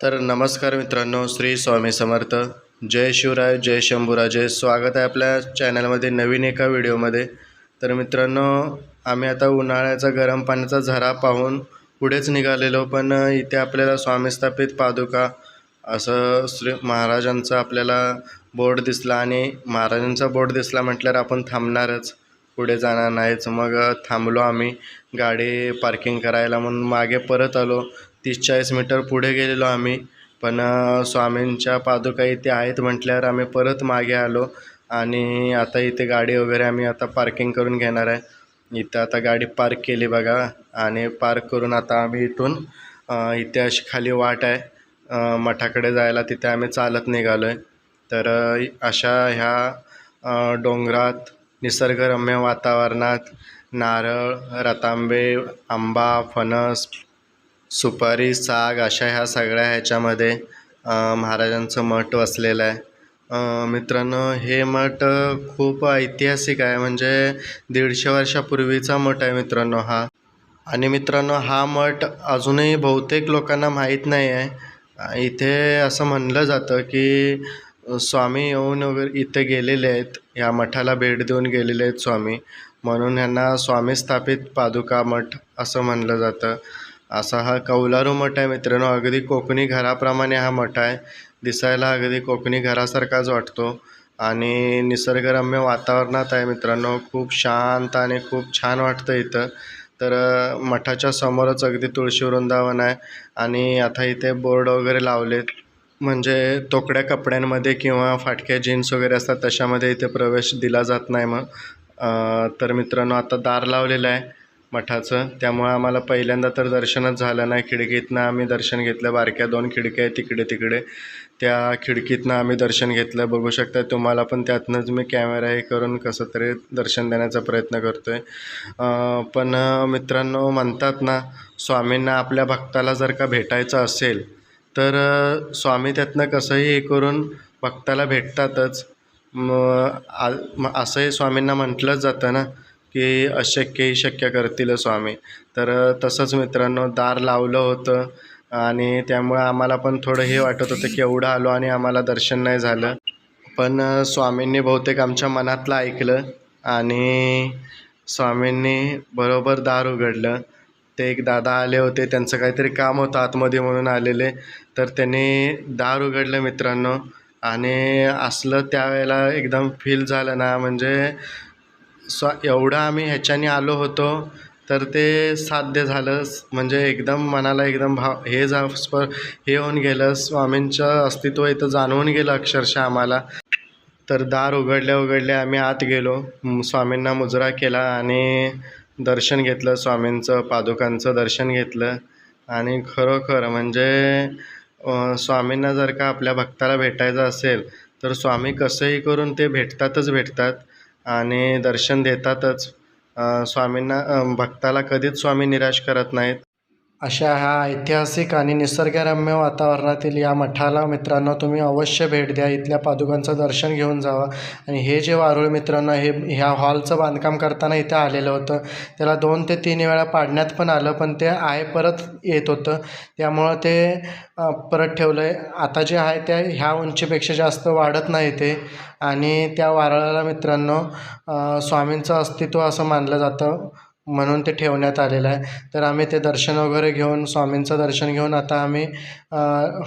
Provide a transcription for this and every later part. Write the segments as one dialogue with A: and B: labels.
A: तर नमस्कार मित्रांनो श्री स्वामी समर्थ. जय शिवराय जय शंभूराजय स्वागत आहे आपल्या चॅनलमध्ये नवीन एका व्हिडिओमध्ये. तर मित्रांनो आम्ही आता उन्हाळ्याचा गरम पाण्याचा झरा पाहून पुढेच निघालेलो पण इथे आपल्याला स्वामी स्थापित पादुका असं श्री महाराजांचा आपल्याला बोर्ड दिसला आणि महाराजांचा बोर्ड दिसला म्हटल्यावर आपण थांबणारच. पुढे जाणार नाहीच. मग थांबलो आम्ही गाडी पार्किंग करायला म्हणून मागे परत आलो. तीस चाळीस मीटर पुढे गेलेलो आम्ही. पण स्वामींच्या पादुका इथे आहेत म्हटल्यावर आम्ही परत मागे आलो. आणि आता इथे गाडी वगैरे आम्ही आता पार्किंग करून घेणार आहे. इथं आता गाडी पार्क केली बघा. आणि पार्क करून आता आम्ही इथून इथे अशी खाली वाट आहे. मठाकडे जायला तिथे आम्ही चालत निघालो आहे तर अशा ह्या डोंगरात निसर्गरम्य वातावरणात नारळ रतांबे आंबा फणस सुपारी साग अशा ह्या सगळ्या ह्याच्यामध्ये महाराजांचं मठ वसलेलं आहे. मित्रांनो हे मठ खूप ऐतिहासिक आहे. म्हणजे दीडशे वर्षापूर्वीचा मठ आहे मित्रांनो हा. आणि मित्रांनो हा मठ अजूनही बहुतेक लोकांना माहीत नाही आहे. इथे असं म्हणलं जातं की स्वामी येऊन वगैरे इथे गेलेले आहेत. ह्या मठाला भेट देऊन गेलेले आहेत स्वामी. म्हणून ह्यांना स्वामी स्थापित पादुका मठ असं म्हणलं जातं. असा हा कौलारू मठ आहे मित्रांनो. अगदी कोकणी घराप्रमाणे हा मठ आहे. दिसायला अगदी कोकणी घरासारखाच वाटतो. आणि निसर्गरम्य वातावरणात आहे मित्रांनो. खूप शांत आणि खूप छान वाटतं इथं. तर मठाच्या समोरच अगदी तुळशी वृंदावन आहे. आणि आता इथे बोर्ड वगैरे लावलेत. म्हणजे तोकड्या कपड्यांमध्ये किंवा फाटक्या जीन्स वगैरे असतात तशामध्ये इथे प्रवेश दिला जात नाही मग. तर मित्रांनो आता दार लावलेलं आहे. मठाचं. त्यामुळं आम्हाला पहिल्यांदा तर दर्शनच झालं नाही. खिडकीतनं आम्ही दर्शन घेतलं. बारक्या दोन खिडक्या आहेत तिकडे तिकडे. त्या खिडकीतनं आम्ही दर्शन घेतलं. बघू शकता तुम्हाला पण त्यातनंच मी कॅमेरा हे करून कसं तरी दर्शन देण्याचा प्रयत्न करतो आहे पण मित्रांनो म्हणतात ना स्वामींना आपल्या भक्ताला जर का भेटायचं असेल तर स्वामी त्यातनं कसंही हे करून भक्ताला भेटतातच. मग आ मग असंही स्वामींना म्हटलंच जातं ना. की अशक्यही शक्य करतील स्वामी. तर तसंच मित्रांनो दार लावलं होतं आणि त्यामुळं आम्हाला पण थोडं हे वाटत होतं की एवढं आलो आणि आम्हाला दर्शन नाही झालं. पण स्वामींनी बहुतेक आमच्या मनातलं ऐकलं आणि स्वामींनी बरोबर दार उघडलं. ते एक दादा आले होते त्यांचं काहीतरी काम होतं आतमध्ये म्हणून आलेले. तर त्यांनी दार उघडलं मित्रांनो आणि असलं त्यावेळेला एकदम फील झालं ना म्हणजे स्वा एवढं आम्ही ह्याच्याने आलो होतो तर ते साध्य झालं. म्हणजे एकदम मनाला एकदम भाव हे जा स्प हे होऊन गेलं. स्वामींचं अस्तित्व इथं जाणवून गेलं अक्षरशः आम्हाला. तर दार उघडल्या उघडल्या आम्ही आत गेलो. स्वामींना मुजरा केला आणि दर्शन घेतलं स्वामींचं पादुकांचं दर्शन घेतलं. आणि खरोखर म्हणजे स्वामींना जर का आपल्या भक्ताला भेटायचं असेल तर स्वामी कसंही करून ते भेटतातच भेटतात. आणि दर्शन देतातच. स्वामींना भक्ताला कधीच स्वामी निराश करत नाहीत. अशा ह्या ऐतिहासिक आणि निसर्गरम्य वातावरणातील या मठाला मित्रांनो तुम्ही अवश्य भेट द्या. इथल्या पादुकांचं दर्शन घेऊन जावा. आणि हे जे वारुळ मित्रांनो हे ह्या हॉलचं बांधकाम करताना इथं आलेलं होतं. त्याला दोन ते तीन वेळा पाडण्यात पण आलं पण ते आहे परत येत होतं. त्यामुळं ते परत ठेवलं आहे आता जे आहे त्या ह्या उंचीपेक्षा जास्त वाढत नाही ते. आणि त्या वारळाला मित्रांनो स्वामींचं अस्तित्व असं मानलं जातं. म्हणून ते ठेवण्यात आलेलं आहे. तर आम्ही ते दर्शन वगैरे घेऊन स्वामींचं दर्शन घेऊन आता आम्ही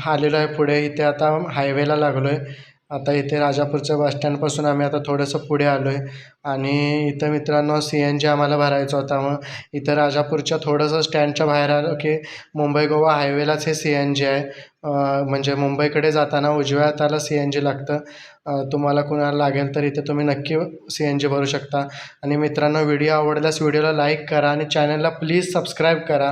A: आलेलो आहे पुढे. इथे आता हायवेला लागलो आहे आता इथे राजापूरच्या बसस्टँडपासून आम्ही आता थोडंसं पुढे आलो आहे आणि इथं मित्रांनो सी एन जी आम्हाला भरायचा होता. मग इथं राजापूरच्या थोडंसं स्टँडच्या बाहेर आलो की मुंबई गोवा हायवेलाच हे सी एन जी आहे. म्हणजे मुंबईकडे जाताना उजव्या हाताला सी एन जी लागतं तुम्हाला कुणाला लागेल तर इथे तुम्ही नक्की सी एन जी भरू शकता. आणि मित्रांनो व्हिडिओ आवडल्यास व्हिडिओला लाईक करा आणि चॅनलला प्लीज सबस्क्राईब करा.